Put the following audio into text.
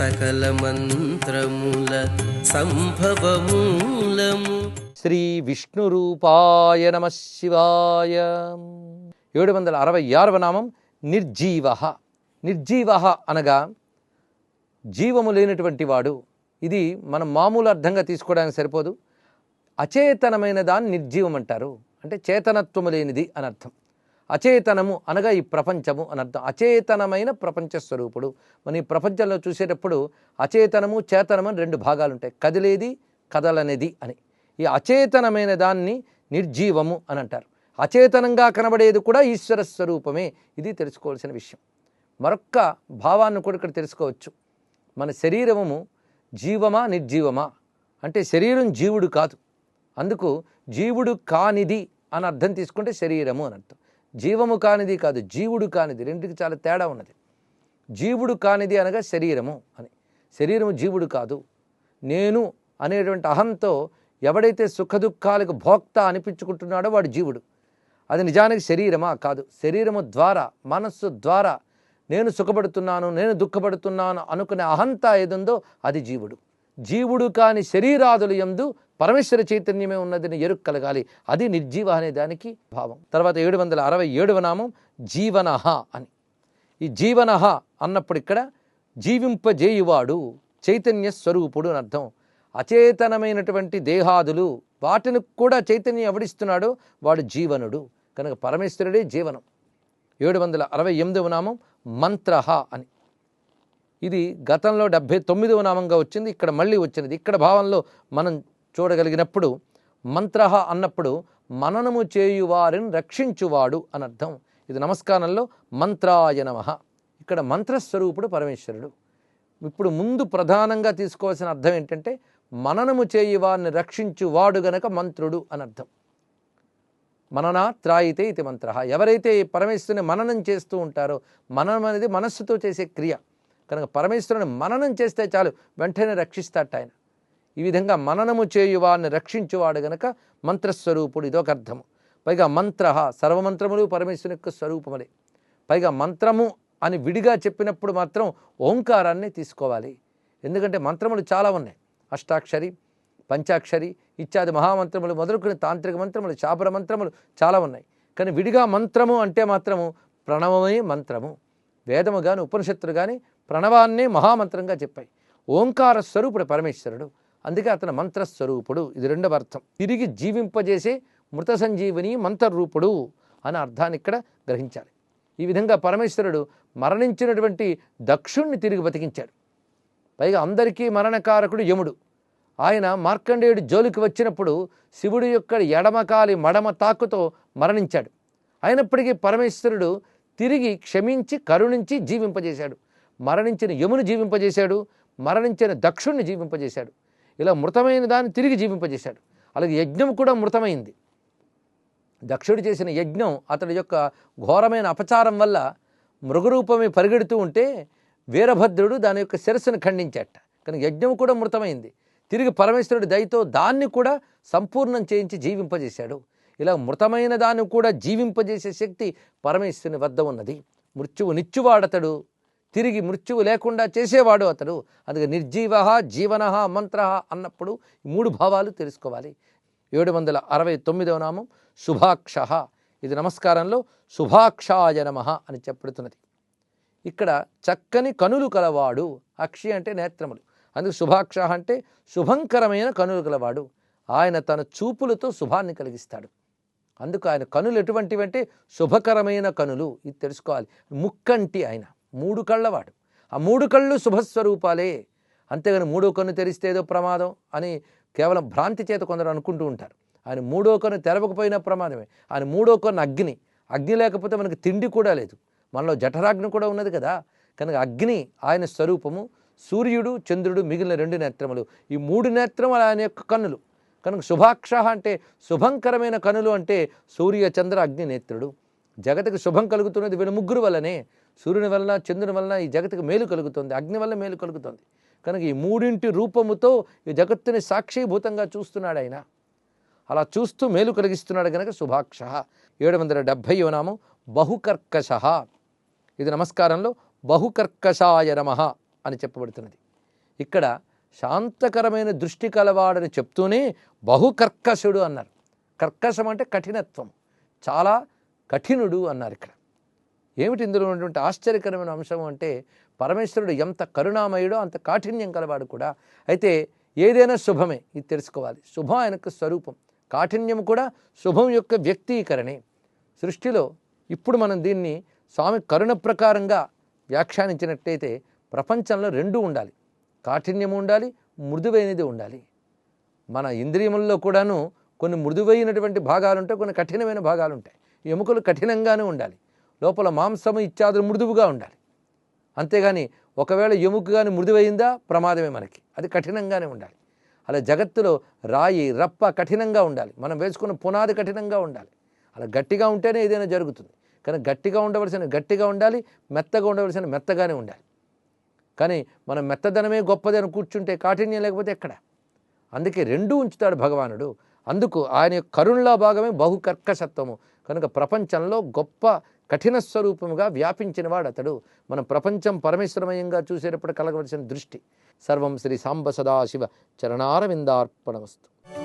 సకల మంత్రముల సంభవమూలము. శ్రీ విష్ణు రూపాయ నమ శివాయ. ఏడు వందల అరవై ఆరవ నామం నిర్జీవ. నిర్జీవ అనగా జీవము లేనటువంటి వాడు. ఇది మనం మామూలు అర్థంగా తీసుకోవడానికి సరిపోదు. అచేతనమైన దాన్ని నిర్జీవం అంటారు అంటే చేతనత్వము లేనిది అని అర్థం అచేతనము అనగా ఈ ప్రపంచము అని అర్థం. అచేతనమైన ప్రపంచ స్వరూపుడు. మన ఈ ప్రపంచంలో చూసేటప్పుడు అచేతనము చేతనము అని రెండు భాగాలు ఉంటాయి కదిలేది కదలనేది అని. ఈ అచేతనమైన దాన్ని నిర్జీవము అని అంటారు. అచేతనంగా కనబడేది కూడా ఈశ్వర స్వరూపమే. ఇది తెలుసుకోవాల్సిన విషయం. మరొక్క భావాన్ని కూడా ఇక్కడ తెలుసుకోవచ్చు. మన శరీరము జీవమా నిర్జీవమా? అంటే శరీరం జీవుడు కాదు. అందుకు జీవుడు కానిది అని అర్థం తీసుకుంటే శరీరము అని అర్థం. జీవము కానిది కాదు జీవుడు కానిది రెండుకి చాలా తేడా ఉన్నది. జీవుడు కానిది అనగా శరీరము అని. శరీరము జీవుడు కాదు. నేను అనేటువంటి అహంతో ఎవడైతే సుఖదుఖాలకు భోక్త అనిపించుకుంటున్నాడో వాడు జీవుడు. అది నిజానికి శరీరమా కాదు. శరీరము ద్వారా మనస్సు ద్వారా నేను సుఖపడుతున్నాను నేను దుఃఖపడుతున్నాను అనుకునే అహంత ఏదుందో అది జీవుడు. జీవుడు కాని శరీరాదులు ఎందు పరమేశ్వర చైతన్యమే ఉన్నదని ఎరుక్ కలగాలి. అది నిర్జీవ అనే దానికి భావం. తర్వాత ఏడు వందల అరవై ఏడవ నామం జీవనహ అని. ఈ జీవనహ అన్నప్పుడు ఇక్కడ జీవింపజేయువాడు చైతన్య స్వరూపుడు అని అర్థం. అచేతనమైనటువంటి దేహాదులు వాటిని కూడా చైతన్యం ఎవడిస్తున్నాడో వాడు జీవనుడు. కనుక పరమేశ్వరుడే జీవనం. ఏడు వందల అరవై ఎనిమిదవ నామం మంత్రహ అని. ఇది గతంలో డెబ్భై తొమ్మిదవ నామంగా వచ్చింది. ఇక్కడ మళ్ళీ వచ్చినది. ఇక్కడ భావంలో మనం చూడగలిగినప్పుడు మంత్రహ అన్నప్పుడు మననము చేయువారిని రక్షించువాడు అని అర్థం. ఇది నమస్కారంలో మంత్రాయ నమః. ఇక్కడ మంత్రస్వరూపుడు పరమేశ్వరుడు. ఇప్పుడు ముందు ప్రధానంగా తీసుకోవాల్సిన అర్థం ఏంటంటే మననము చేయువారిని రక్షించువాడు గనక మంత్రుడు అని అర్థం. మననా త్రాయితే ఇది మంత్ర. ఎవరైతే ఈ పరమేశ్వరుని మననం చేస్తూ ఉంటారో మననం అనేది మనస్సుతో చేసే క్రియ. కనుక పరమేశ్వరుని మననం చేస్తే చాలు వెంటనే రక్షిస్తాట ఆయన. ఈ విధంగా మననము చేయువాడిని రక్షించువాడు గనక మంత్రస్వరూపుడు. ఇదొక అర్థము. పైగా మంత్ర సర్వమంత్రములు పరమేశ్వరుని యొక్క స్వరూపములే. పైగా మంత్రము అని విడిగా చెప్పినప్పుడు మాత్రం ఓంకారాన్ని తీసుకోవాలి. ఎందుకంటే మంత్రములు చాలా ఉన్నాయి. అష్టాక్షరి పంచాక్షరి ఇత్యాది మహామంత్రములు మొదలుకొని తాంత్రిక మంత్రములు చాపర మంత్రములు చాలా ఉన్నాయి. కానీ విడిగా మంత్రము అంటే మాత్రము ప్రణవమే మంత్రము. వేదము కానీ ఉపనిషత్తులు కానీ ప్రణవాన్నే మహామంత్రంగా చెప్పాయి. ఓంకార స్వరూపుడు పరమేశ్వరుడు. అందుకే అతను మంత్రస్వరూపుడు. ఇది రెండవ అర్థం. తిరిగి జీవింపజేసే మృత సంజీవిని మంత్రరూపుడు అనే అర్థాన్ని ఇక్కడ గ్రహించాలి. ఈ విధంగా పరమేశ్వరుడు మరణించినటువంటి దక్షుణ్ణి తిరిగి బతికించాడు. పైగా అందరికీ మరణకారకుడు యముడు. ఆయన మార్కండేయుడు జోలికి వచ్చినప్పుడు శివుడి యొక్క ఎడమకాలి మడమ తాకుతో మరణించాడు. అయినప్పటికీ పరమేశ్వరుడు తిరిగి క్షమించి కరుణించి జీవింపజేశాడు. మరణించిన యమును జీవింపజేశాడు. మరణించిన దక్షుణ్ణి జీవింపజేశాడు. ఇలా మృతమైన దాన్ని తిరిగి జీవింపజేశాడు. అలాగే యజ్ఞం కూడా మృతమైంది. దక్షుడు చేసిన యజ్ఞం అతడి యొక్క ఘోరమైన అపచారం వల్ల మృగరూపమే పరిగెడుతూ ఉంటే వీరభద్రుడు దాని యొక్క శిరస్సును ఖండించాట. కానీ యజ్ఞం కూడా మృతమైంది. తిరిగి పరమేశ్వరుడి దయతో దాన్ని కూడా సంపూర్ణం చేయించి జీవింపజేశాడు. ఇలా మృతమైన దాన్ని కూడా జీవింపజేసే శక్తి పరమేశ్వరుని వద్ద ఉన్నది. మృత్యువు నిత్యువాడతడు తిరిగి మృత్యువు లేకుండా చేసేవాడు అతడు. అందుకే నిర్జీవ జీవన మంత్ర అన్నప్పుడు మూడు భావాలు తెలుసుకోవాలి. ఏడు వందల అరవై తొమ్మిదవ నామం శుభాక్ష ఇది నమస్కారంలో శుభాక్షాయ నమ అని చెప్పబడుతున్నది. ఇక్కడ చక్కని కనులు కలవాడు. అక్షి అంటే నేత్రములు. అందుకు శుభాక్ష అంటే శుభంకరమైన కనులు కలవాడు ఆయన తన చూపులతో శుభాన్ని కలిగిస్తాడు. అందుకు ఆయన కనులు ఎటువంటివంటే శుభకరమైన కనులు. ఇది తెలుసుకోవాలి. ముక్కంటి ఆయన. మూడు కళ్ళవాడు. ఆ మూడు కళ్ళు శుభస్వరూపాలే. అంతేగాని మూడో కన్ను తెరిస్తే ఏదో ప్రమాదం అని కేవలం భ్రాంతి చేత కొందరు అనుకుంటూ ఉంటారు. ఆయన మూడో కన్ను తెరవకపోయినా ప్రమాదమే. ఆయన మూడో కన్ను అగ్ని. అగ్ని లేకపోతే మనకి తిండి కూడా లేదు. మనలో జఠరాగ్ని కూడా ఉన్నది కదా. కనుక అగ్ని ఆయన స్వరూపము. సూర్యుడు చంద్రుడు మిగిలిన రెండు నేత్రములు. ఈ మూడు నేత్రములు ఆయన యొక్క కన్నులు. కనుక శుభాక్ష అంటే శుభంకరమైన కనులు అంటే సూర్య చంద్ర అగ్ని నేత్రుడు. జగతికి శుభం కలుగుతున్నది వీళ్ళ ముగ్గురు వల్లనే. సూర్యుని వలన చంద్రుని వలన ఈ జగత్తుకు మేలు కలుగుతుంది అగ్ని వల్ల మేలు కలుగుతుంది. కనుక ఈ మూడింటి రూపముతో ఈ జగత్తుని సాక్షిభూతంగా చూస్తున్నాడు ఆయన. అలా చూస్తూ మేలు కలిగిస్తున్నాడు కనుక శుభాక్ష ఏడు వందల డెబ్భై నామం బహుకర్కశ. ఇది నమస్కారంలో బహుకర్కషాయ నమ అని చెప్పబడుతున్నది. ఇక్కడ శాంతకరమైన దృష్టి కలవాడని చెప్తూనే బహుకర్కశుడు అన్నారు. కర్కశం అంటే కఠినత్వం. చాలా కఠినుడు అన్నారు ఇక్కడ. ఏమిటి ఇందులో ఉన్నటువంటి ఆశ్చర్యకరమైన అంశం అంటే పరమేశ్వరుడు ఎంత కరుణామయుడో అంత కాఠిన్యం కలవాడు కూడా. అయితే ఏదైనా శుభమే ఇది తెలుసుకోవాలి. శుభం ఆయనకు స్వరూపం. కాఠిన్యం కూడా శుభం యొక్క వ్యక్తీకరణే. సృష్టిలో ఇప్పుడు మనం దీన్ని స్వామి కరుణ ప్రకారంగా వ్యాఖ్యానించినట్టయితే ప్రపంచంలో రెండూ ఉండాలి. కాఠిన్యము ఉండాలి మృదువైనది ఉండాలి. మన ఇంద్రియముల్లో కూడాను కొన్ని మృదువైనటువంటి భాగాలు ఉంటాయి కొన్ని కఠినమైన భాగాలు ఉంటాయి ఎముకలు కఠినంగానే ఉండాలి. లోపల మాంసము ఇత్యాదులు మృదువుగా ఉండాలి. అంతేగాని ఒకవేళ ఎముక కానీ మృదువైందా? ప్రమాదమే మనకి. అది కఠినంగానే ఉండాలి. అలా జగత్తులో రాయి రప్ప కఠినంగా ఉండాలి. మనం వేసుకున్న పునాది కఠినంగా ఉండాలి. అలా గట్టిగా ఉంటేనే ఏదైనా జరుగుతుంది. కానీ గట్టిగా ఉండవలసిన గట్టిగా ఉండాలి మెత్తగా ఉండవలసిన మెత్తగానే ఉండాలి. కానీ మనం మెత్తదనమే గొప్పది అని కూర్చుంటే కాఠిన్యం లేకపోతే ఎక్కడ? అందుకే రెండూ ఉంచుతాడు భగవానుడు. అందుకు ఆయన కరుణలో భాగమే బహుకర్కశత్వము కనుక ప్రపంచంలో గొప్ప కఠిన స్వరూపముగా వ్యాపించినవాడు అతడు మనం ప్రపంచం పరమేశ్వరమయంగా చూసేటప్పుడు కలగవలసిన దృష్టి. సర్వం శ్రీ సాంబ సదాశివ చరణారవిందార్పణమస్తు.